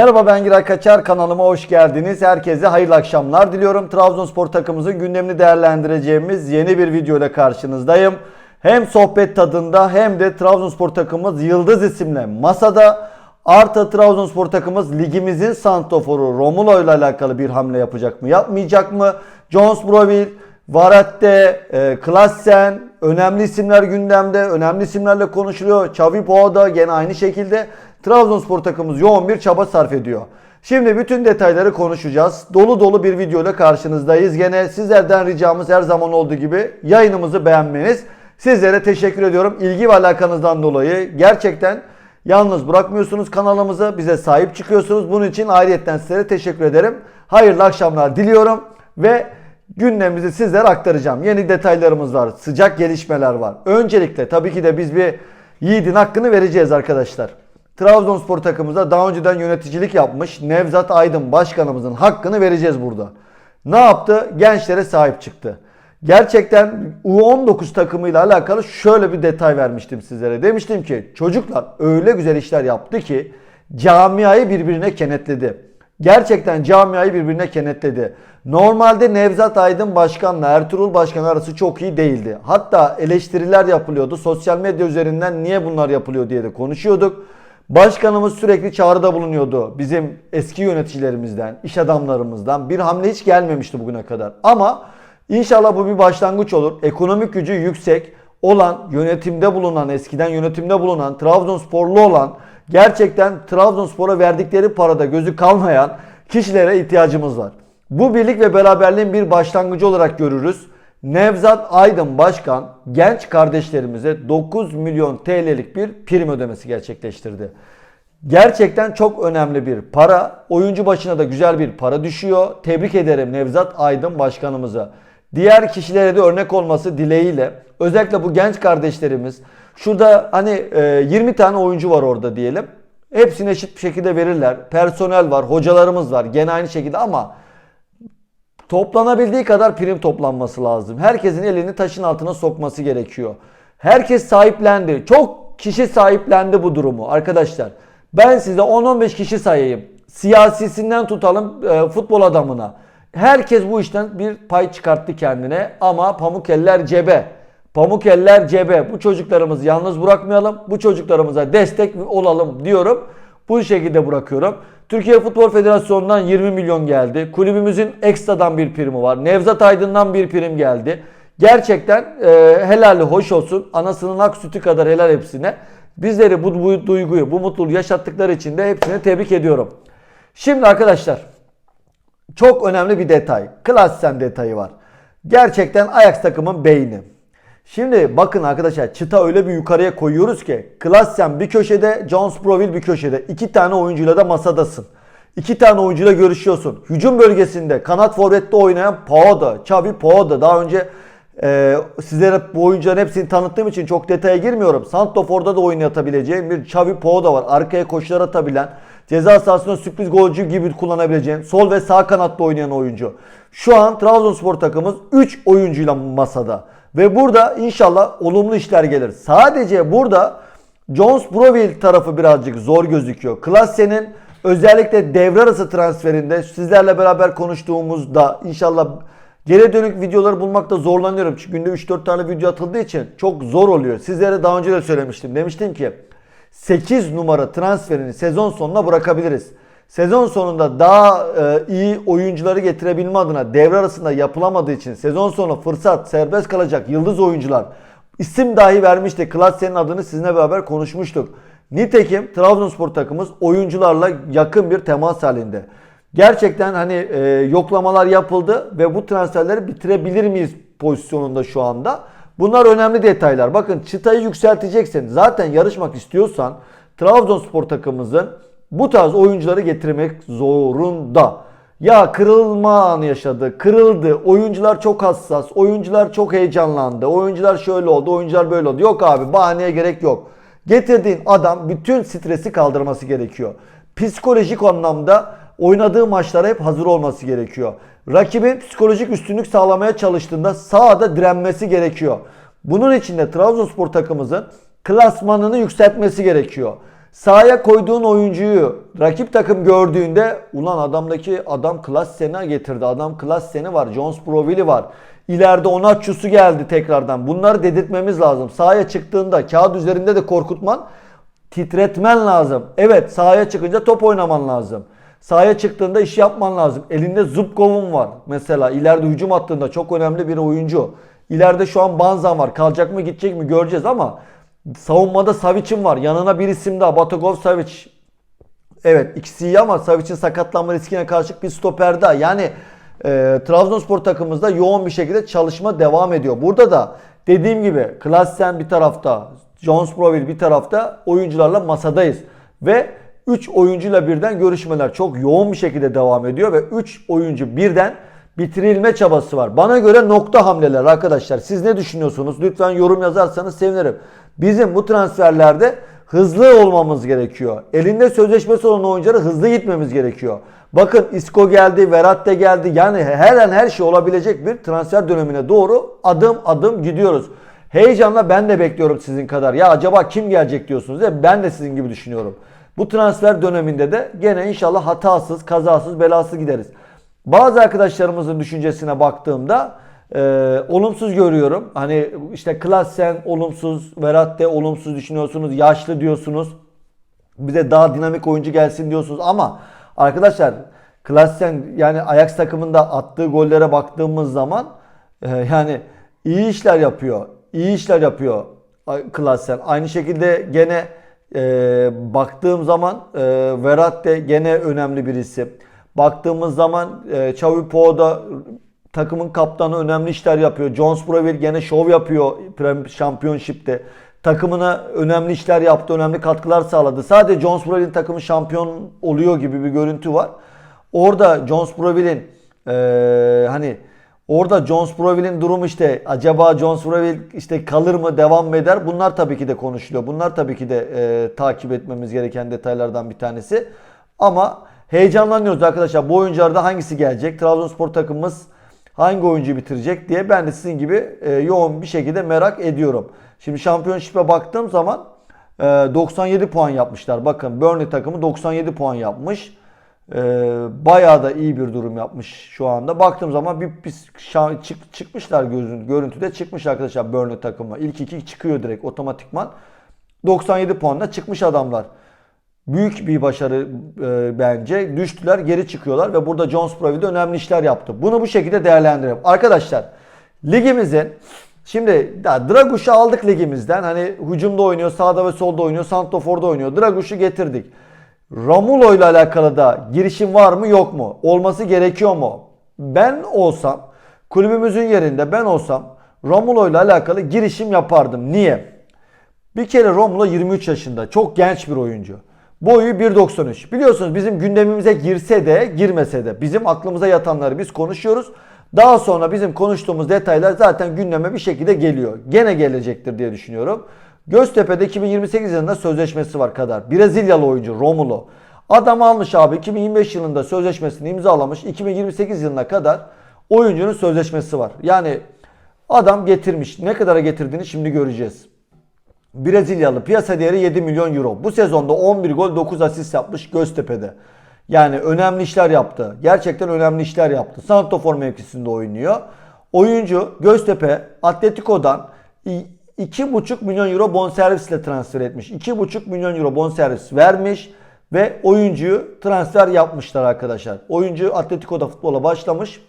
Merhaba ben Giray Kaçar kanalıma hoş geldiniz. Herkese hayırlı akşamlar diliyorum. Trabzonspor takımımızın gündemini değerlendireceğimiz yeni bir video ile karşınızdayım. Hem sohbet tadında hem de Trabzonspor takımımız Yıldız isimle masada. Artı Trabzonspor takımımız ligimizin santoforu Romulo ile alakalı bir hamle yapacak mı yapmayacak mı? Jones Broville, Varatte, e, Klassen, önemli isimler gündemde. Önemli isimlerle konuşuluyor. Xavi Boada gene aynı şekilde. Trabzonspor takımımız yoğun bir çaba sarf ediyor. Şimdi bütün detayları konuşacağız. Dolu dolu bir video ile karşınızdayız. Gene sizlerden ricamız her zaman olduğu gibi yayınımızı beğenmeniz. Sizlere teşekkür ediyorum. İlgi ve alakanızdan dolayı gerçekten yalnız bırakmıyorsunuz kanalımızı. Bize sahip çıkıyorsunuz. Bunun için ayrıyetten sizlere teşekkür ederim. Hayırlı akşamlar diliyorum ve gündemimizi sizlere aktaracağım. Yeni detaylarımız var. Sıcak gelişmeler var. Öncelikle tabii ki de biz bir Yiğit'in hakkını vereceğiz arkadaşlar. Trabzonspor takımımıza daha önceden yöneticilik yapmış Nevzat Aydın başkanımızın hakkını vereceğiz burada. Ne yaptı? Gençlere sahip çıktı. Gerçekten U19 takımıyla alakalı şöyle bir detay vermiştim sizlere. Demiştim ki çocuklar öyle güzel işler yaptı ki camiayı birbirine kenetledi. Gerçekten camiayı birbirine kenetledi. Normalde Nevzat Aydın Başkan'la Ertuğrul Başkan arası çok iyi değildi. Hatta eleştiriler yapılıyordu. Sosyal medya üzerinden niye bunlar yapılıyor diye de konuşuyorduk. Başkanımız sürekli çağrıda bulunuyordu. Bizim eski yöneticilerimizden, iş adamlarımızdan bir hamle hiç gelmemişti bugüne kadar. Ama inşallah bu bir başlangıç olur. Ekonomik gücü yüksek olan, yönetimde bulunan, eskiden yönetimde bulunan, Trabzonsporlu olan, gerçekten Trabzonspor'a verdikleri parada gözü kalmayan kişilere ihtiyacımız var. Bu birlik ve beraberliğin bir başlangıcı olarak görürüz. Nevzat Aydın Başkan genç kardeşlerimize 9 milyon TL'lik bir prim ödemesi gerçekleştirdi. Gerçekten çok önemli bir para. Oyuncu başına da güzel bir para düşüyor. Tebrik ederim Nevzat Aydın Başkanımıza. Diğer kişilere de örnek olması dileğiyle özellikle bu genç kardeşlerimiz şurada hani e, 20 tane oyuncu var orada diyelim. Hepsini eşit bir şekilde verirler. Personel var, hocalarımız var gene aynı şekilde ama toplanabildiği kadar prim toplanması lazım. Herkesin elini taşın altına sokması gerekiyor. Herkes sahiplendi. Çok kişi sahiplendi bu durumu arkadaşlar. Ben size 10-15 kişi sayayım. Siyasisinden tutalım e, futbol adamına. Herkes bu işten bir pay çıkarttı kendine ama pamuk eller cebe. Pamuk eller cebe. Bu çocuklarımızı yalnız bırakmayalım. Bu çocuklarımıza destek olalım diyorum. Bu şekilde bırakıyorum. Türkiye Futbol Federasyonu'ndan 20 milyon geldi. Kulübümüzün ekstradan bir primi var. Nevzat Aydın'dan bir prim geldi. Gerçekten e, helali hoş olsun. Anasının ak sütü kadar helal hepsine. Bizleri bu, bu duyguyu, bu mutluluğu yaşattıkları için de hepsine tebrik ediyorum. Şimdi arkadaşlar çok önemli bir detay. Klassen detayı var. Gerçekten Ajax takımın beyni. Şimdi bakın arkadaşlar çıta öyle bir yukarıya koyuyoruz ki Klassen bir köşede, Jones Broville bir köşede. iki tane oyuncuyla da masadasın. İki tane oyuncuyla görüşüyorsun. Hücum bölgesinde kanat forvette oynayan Paoda, Xavi Paoda. Daha önce e, sizlere bu oyuncuların hepsini tanıttığım için çok detaya girmiyorum. Santofor'da da oynatabileceğim bir Xavi Paoda var. Arkaya koşular atabilen, ceza sahasında sürpriz golcü gibi kullanabileceğin, sol ve sağ kanatta oynayan oyuncu. Şu an Trabzonspor takımımız 3 oyuncuyla masada. Ve burada inşallah olumlu işler gelir. Sadece burada Jones Broville tarafı birazcık zor gözüküyor. Klasse'nin özellikle devre arası transferinde sizlerle beraber konuştuğumuzda inşallah geri dönük videoları bulmakta zorlanıyorum. Çünkü günde 3-4 tane video atıldığı için çok zor oluyor. Sizlere daha önce de söylemiştim. Demiştim ki 8 numara transferini sezon sonuna bırakabiliriz. Sezon sonunda daha e, iyi oyuncuları getirebilme adına devre arasında yapılamadığı için sezon sonu fırsat serbest kalacak yıldız oyuncular isim dahi vermişti. Klasse'nin adını sizinle beraber konuşmuştuk. Nitekim Trabzonspor takımımız oyuncularla yakın bir temas halinde. Gerçekten hani e, yoklamalar yapıldı ve bu transferleri bitirebilir miyiz pozisyonunda şu anda. Bunlar önemli detaylar. Bakın çıtayı yükselteceksin. Zaten yarışmak istiyorsan Trabzonspor takımımızın bu tarz oyuncuları getirmek zorunda. Ya kırılma anı yaşadı, kırıldı. Oyuncular çok hassas, oyuncular çok heyecanlandı. Oyuncular şöyle oldu, oyuncular böyle oldu. Yok abi bahaneye gerek yok. Getirdiğin adam bütün stresi kaldırması gerekiyor. Psikolojik anlamda oynadığı maçlara hep hazır olması gerekiyor. Rakibin psikolojik üstünlük sağlamaya çalıştığında sahada direnmesi gerekiyor. Bunun için de Trabzonspor takımımızın klasmanını yükseltmesi gerekiyor. Sahaya koyduğun oyuncuyu rakip takım gördüğünde ulan adamdaki adam klas seni getirdi. Adam klas seni var. Jones Brovili var. İleride Onatçusu geldi tekrardan. Bunları dedirtmemiz lazım. Sahaya çıktığında kağıt üzerinde de korkutman, titretmen lazım. Evet sahaya çıkınca top oynaman lazım. Sahaya çıktığında iş yapman lazım. Elinde Zubkov'un var. Mesela ileride hücum hattında çok önemli bir oyuncu. İleride şu an Banzan var. Kalacak mı gidecek mi göreceğiz ama savunmada Savic'in var. Yanına bir isim daha. Batagov Savic. Evet ikisi iyi ama Savic'in sakatlanma riskine karşı bir stoper daha. Yani e, Trabzonspor takımımızda yoğun bir şekilde çalışma devam ediyor. Burada da dediğim gibi Klassen bir tarafta, Jones Broville bir tarafta oyuncularla masadayız. Ve 3 oyuncuyla birden görüşmeler çok yoğun bir şekilde devam ediyor ve 3 oyuncu birden bitirilme çabası var. Bana göre nokta hamleler arkadaşlar. Siz ne düşünüyorsunuz? Lütfen yorum yazarsanız sevinirim. Bizim bu transferlerde hızlı olmamız gerekiyor. Elinde sözleşmesi olan oyunculara hızlı gitmemiz gerekiyor. Bakın Isco geldi, Verratti geldi. Yani her an her şey olabilecek bir transfer dönemine doğru adım adım gidiyoruz. Heyecanla ben de bekliyorum sizin kadar. Ya acaba kim gelecek diyorsunuz ya ben de sizin gibi düşünüyorum. Bu transfer döneminde de gene inşallah hatasız, kazasız, belasız gideriz. Bazı arkadaşlarımızın düşüncesine baktığımda e, olumsuz görüyorum. Hani işte Klassen olumsuz, Verratti olumsuz düşünüyorsunuz, yaşlı diyorsunuz. Bize daha dinamik oyuncu gelsin diyorsunuz ama arkadaşlar Klassen yani Ajax takımında attığı gollere baktığımız zaman e, yani iyi işler yapıyor. İyi işler yapıyor Klassen. Aynı şekilde gene e, baktığım zaman e, Verratti gene önemli bir isim. Baktığımız zaman e, Xavi Pou da takımın kaptanı önemli işler yapıyor. Jones Broville gene şov yapıyor Championship'te. Takımına önemli işler yaptı, önemli katkılar sağladı. Sadece Jones Broville'in takımı şampiyon oluyor gibi bir görüntü var. Orada Jones Broville'in e, hani orada Jones Broville'in durumu işte acaba Jones Broville işte kalır mı, devam mı eder? Bunlar tabii ki de konuşuluyor. Bunlar tabii ki de e, takip etmemiz gereken detaylardan bir tanesi. Ama heyecanlanıyoruz arkadaşlar. Bu oyuncularda hangisi gelecek? Trabzonspor takımımız hangi oyuncuyu bitirecek diye ben de sizin gibi e, yoğun bir şekilde merak ediyorum. Şimdi şampiyonşipe baktığım zaman e, 97 puan yapmışlar. Bakın Burnley takımı 97 puan yapmış. E, bayağı da iyi bir durum yapmış şu anda. Baktığım zaman bir, bir şa- çık, çıkmışlar gözün görüntüde çıkmış arkadaşlar Burnley takımı. İlk iki çıkıyor direkt otomatikman. 97 puanla çıkmış adamlar. Büyük bir başarı e, bence. Düştüler, geri çıkıyorlar ve burada Jones Broville de önemli işler yaptı. Bunu bu şekilde değerlendirelim. Arkadaşlar ligimizin şimdi ya Draguş'u aldık ligimizden. Hani hücumda oynuyor, sağda ve solda oynuyor, santroforda oynuyor. Draguş'u getirdik. Romulo ile alakalı da girişim var mı yok mu? Olması gerekiyor mu? Ben olsam kulübümüzün yerinde ben olsam Romulo ile alakalı girişim yapardım. Niye? Bir kere Romulo 23 yaşında. Çok genç bir oyuncu. Boyu 1.93. Biliyorsunuz bizim gündemimize girse de girmese de bizim aklımıza yatanları biz konuşuyoruz. Daha sonra bizim konuştuğumuz detaylar zaten gündeme bir şekilde geliyor. Gene gelecektir diye düşünüyorum. Göztepe'de 2028 yılında sözleşmesi var kadar. Brezilyalı oyuncu Romulo. Adam almış abi 2025 yılında sözleşmesini imzalamış. 2028 yılına kadar oyuncunun sözleşmesi var. Yani adam getirmiş. Ne kadara getirdiğini şimdi göreceğiz. Brezilyalı piyasa değeri 7 milyon euro. Bu sezonda 11 gol 9 asist yapmış Göztepe'de. Yani önemli işler yaptı. Gerçekten önemli işler yaptı. Santrofor mevkisinde oynuyor. Oyuncu Göztepe Atletico'dan 2,5 milyon euro bonservisle transfer etmiş. 2,5 milyon euro bonservis vermiş ve oyuncuyu transfer yapmışlar arkadaşlar. Oyuncu Atletico'da futbola başlamış.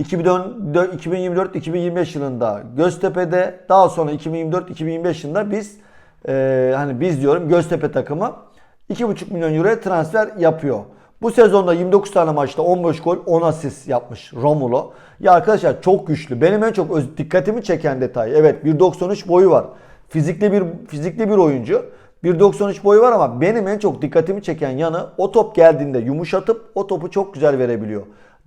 2024-2025 yılında Göztepe'de daha sonra 2024-2025 yılında biz e, hani biz diyorum Göztepe takımı 2,5 milyon euroya transfer yapıyor. Bu sezonda 29 tane maçta 15 gol 10 asist yapmış Romulo. Ya arkadaşlar çok güçlü. Benim en çok öz, dikkatimi çeken detay. Evet 1.93 boyu var. Fizikli bir fizikli bir oyuncu. 1.93 boyu var ama benim en çok dikkatimi çeken yanı o top geldiğinde yumuşatıp o topu çok güzel verebiliyor.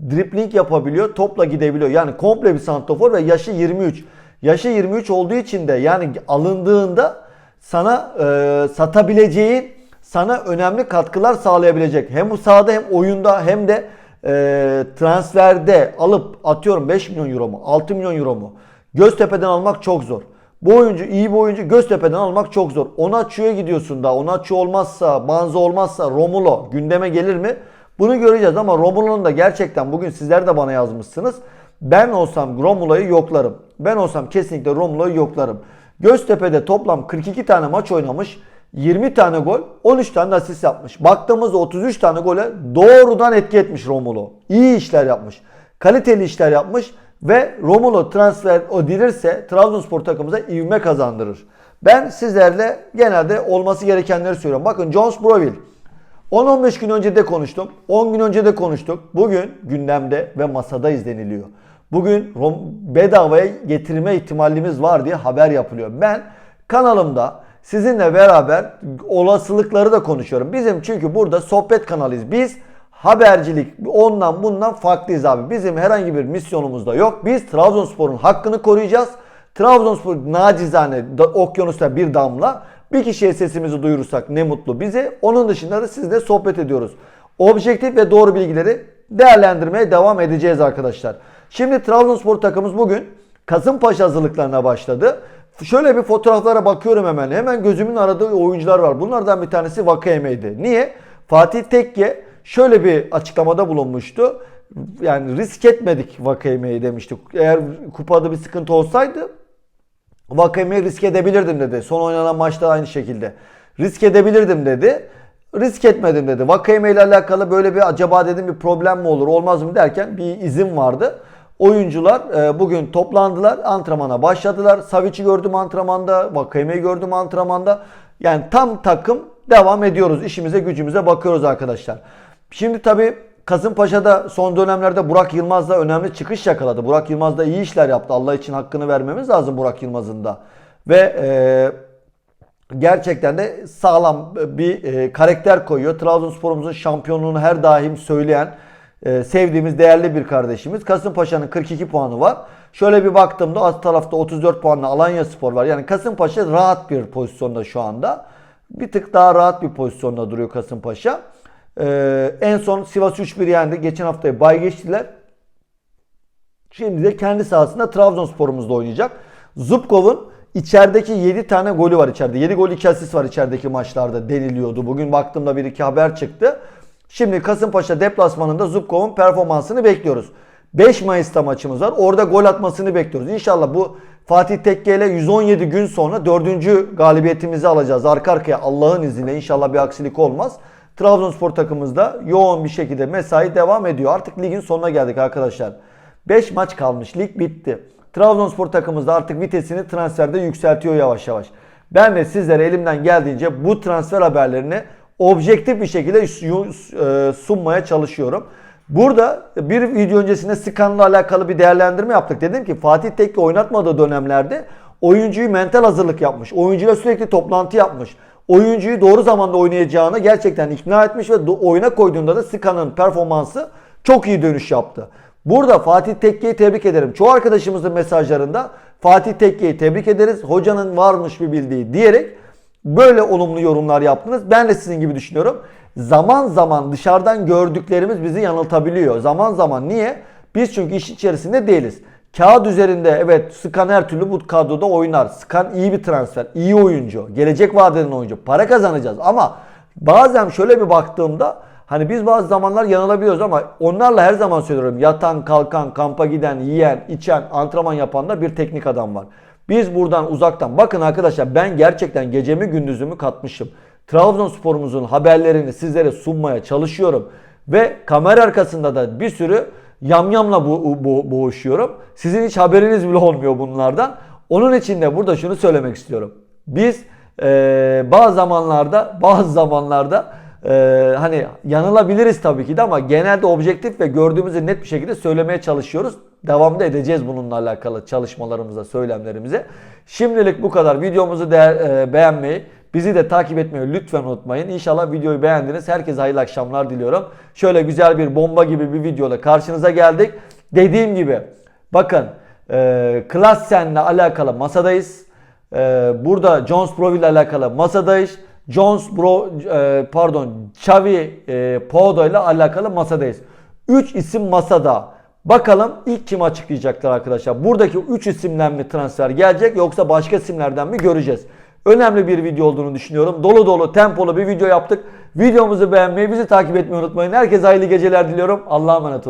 Dripling yapabiliyor, topla gidebiliyor. Yani komple bir santrofor ve yaşı 23. Yaşı 23 olduğu için de yani alındığında sana e, satabileceğin, sana önemli katkılar sağlayabilecek. Hem bu sahada hem oyunda hem de e, transferde alıp atıyorum 5 milyon euro mu 6 milyon euro mu Göztepe'den almak çok zor. Bu oyuncu iyi bir oyuncu Göztepe'den almak çok zor. Onaçu'ya gidiyorsun da Onaçu olmazsa, Banza olmazsa Romulo gündeme gelir mi? Bunu göreceğiz ama Romulo'nun da gerçekten bugün sizler de bana yazmışsınız. Ben olsam Romulo'yu yoklarım. Ben olsam kesinlikle Romulo'yu yoklarım. Göztepe'de toplam 42 tane maç oynamış. 20 tane gol, 13 tane asist yapmış. Baktığımızda 33 tane gole doğrudan etki etmiş Romulo. İyi işler yapmış. Kaliteli işler yapmış ve Romulo transfer edilirse Trabzonspor takımımıza ivme kazandırır. Ben sizlerle genelde olması gerekenleri söylüyorum. Bakın Jones Broville 10-15 gün önce de konuştum. 10 gün önce de konuştuk. Bugün gündemde ve masada izleniliyor. Bugün bedavaya getirme ihtimalimiz var diye haber yapılıyor. Ben kanalımda sizinle beraber olasılıkları da konuşuyorum. Bizim çünkü burada sohbet kanalıyız. Biz habercilik ondan bundan farklıyız abi. Bizim herhangi bir misyonumuz da yok. Biz Trabzonspor'un hakkını koruyacağız. Trabzonspor nacizane okyanusta bir damla. Bir kişiye sesimizi duyurursak ne mutlu bize. Onun dışında da sizle sohbet ediyoruz. Objektif ve doğru bilgileri değerlendirmeye devam edeceğiz arkadaşlar. Şimdi Trabzonspor takımımız bugün Kasımpaşa hazırlıklarına başladı. Şöyle bir fotoğraflara bakıyorum hemen. Hemen gözümün aradığı oyuncular var. Bunlardan bir tanesi Vakayeme'ydi. Niye? Fatih Tekke şöyle bir açıklamada bulunmuştu. Yani risk etmedik Vakayeme'yi demiştik. Eğer kupada bir sıkıntı olsaydı Vakayeme'yi risk edebilirdim dedi. Son oynanan maçta aynı şekilde. Risk edebilirdim dedi. Risk etmedim dedi. Vakayeme ile alakalı böyle bir acaba dedim bir problem mi olur olmaz mı derken bir izin vardı. Oyuncular e, bugün toplandılar, antrenmana başladılar. Savic'i gördüm antrenmanda, Vakayeme'yi gördüm antrenmanda. Yani tam takım devam ediyoruz. İşimize gücümüze bakıyoruz arkadaşlar. Şimdi tabii Kasımpaşa'da son dönemlerde Burak Yılmaz da önemli çıkış yakaladı. Burak Yılmaz da iyi işler yaptı. Allah için hakkını vermemiz lazım Burak Yılmaz'ın da. Ve e, gerçekten de sağlam bir e, karakter koyuyor. Trabzonspor'umuzun şampiyonluğunu her daim söyleyen e, sevdiğimiz değerli bir kardeşimiz. Kasımpaşa'nın 42 puanı var. Şöyle bir baktığımda alt tarafta 34 puanla Alanya Spor var. Yani Kasımpaşa rahat bir pozisyonda şu anda. Bir tık daha rahat bir pozisyonda duruyor Kasımpaşa. Ee, en son Sivas 3-1 yendi. Geçen haftayı bay geçtiler. Şimdi de kendi sahasında Trabzonspor'umuzda oynayacak. Zubkov'un içerideki 7 tane golü var içeride. 7 gol 2 asist var içerideki maçlarda deniliyordu. Bugün baktığımda bir iki haber çıktı. Şimdi Kasımpaşa deplasmanında Zubkov'un performansını bekliyoruz. 5 Mayıs'ta maçımız var. Orada gol atmasını bekliyoruz. İnşallah bu Fatih Tekke ile 117 gün sonra 4. galibiyetimizi alacağız. Arka arkaya Allah'ın izniyle inşallah bir aksilik olmaz. Trabzonspor takımımızda yoğun bir şekilde mesai devam ediyor. Artık ligin sonuna geldik arkadaşlar. 5 maç kalmış. Lig bitti. Trabzonspor takımımızda artık vitesini transferde yükseltiyor yavaş yavaş. Ben de sizlere elimden geldiğince bu transfer haberlerini objektif bir şekilde e, sunmaya çalışıyorum. Burada bir video öncesinde Skan'la alakalı bir değerlendirme yaptık. Dedim ki Fatih Tekke oynatmadığı dönemlerde oyuncuyu mental hazırlık yapmış. Oyuncuyla sürekli toplantı yapmış oyuncuyu doğru zamanda oynayacağını gerçekten ikna etmiş ve oyuna koyduğunda da Skan'ın performansı çok iyi dönüş yaptı. Burada Fatih Tekke'yi tebrik ederim. Çoğu arkadaşımızın mesajlarında Fatih Tekke'yi tebrik ederiz. Hocanın varmış bir bildiği diyerek böyle olumlu yorumlar yaptınız. Ben de sizin gibi düşünüyorum. Zaman zaman dışarıdan gördüklerimiz bizi yanıltabiliyor. Zaman zaman niye? Biz çünkü iş içerisinde değiliz. Kağıt üzerinde evet Skan her türlü bu kadroda oynar. Skan iyi bir transfer, iyi oyuncu, gelecek vadeden oyuncu. Para kazanacağız ama bazen şöyle bir baktığımda hani biz bazı zamanlar yanılabiliyoruz ama onlarla her zaman söylüyorum yatan, kalkan, kampa giden, yiyen, içen, antrenman yapan da bir teknik adam var. Biz buradan uzaktan bakın arkadaşlar ben gerçekten gecemi gündüzümü katmışım. Trabzonspor'umuzun haberlerini sizlere sunmaya çalışıyorum. Ve kamera arkasında da bir sürü yamyamla bu, bu, boğuşuyorum. Sizin hiç haberiniz bile olmuyor bunlardan. Onun için de burada şunu söylemek istiyorum. Biz e, bazı zamanlarda bazı zamanlarda e, hani yanılabiliriz tabii ki de ama genelde objektif ve gördüğümüzü net bir şekilde söylemeye çalışıyoruz. Devamda edeceğiz bununla alakalı çalışmalarımıza, söylemlerimize. Şimdilik bu kadar. Videomuzu değer, e, beğenmeyi, Bizi de takip etmeyi lütfen unutmayın. İnşallah videoyu beğendiniz. Herkese hayırlı akşamlar diliyorum. Şöyle güzel bir bomba gibi bir videoda karşınıza geldik. Dediğim gibi bakın e, Klassen'le alakalı masadayız. E, burada Jones Bro ile alakalı masadayız. Jones Bro e, pardon Xavi e, Podo ile alakalı masadayız. 3 isim masada. Bakalım ilk kim açıklayacaklar arkadaşlar. Buradaki 3 isimden mi transfer gelecek yoksa başka isimlerden mi göreceğiz. Önemli bir video olduğunu düşünüyorum. Dolu dolu tempolu bir video yaptık. Videomuzu beğenmeyi, bizi takip etmeyi unutmayın. Herkese hayırlı geceler diliyorum. Allah'a emanet olun.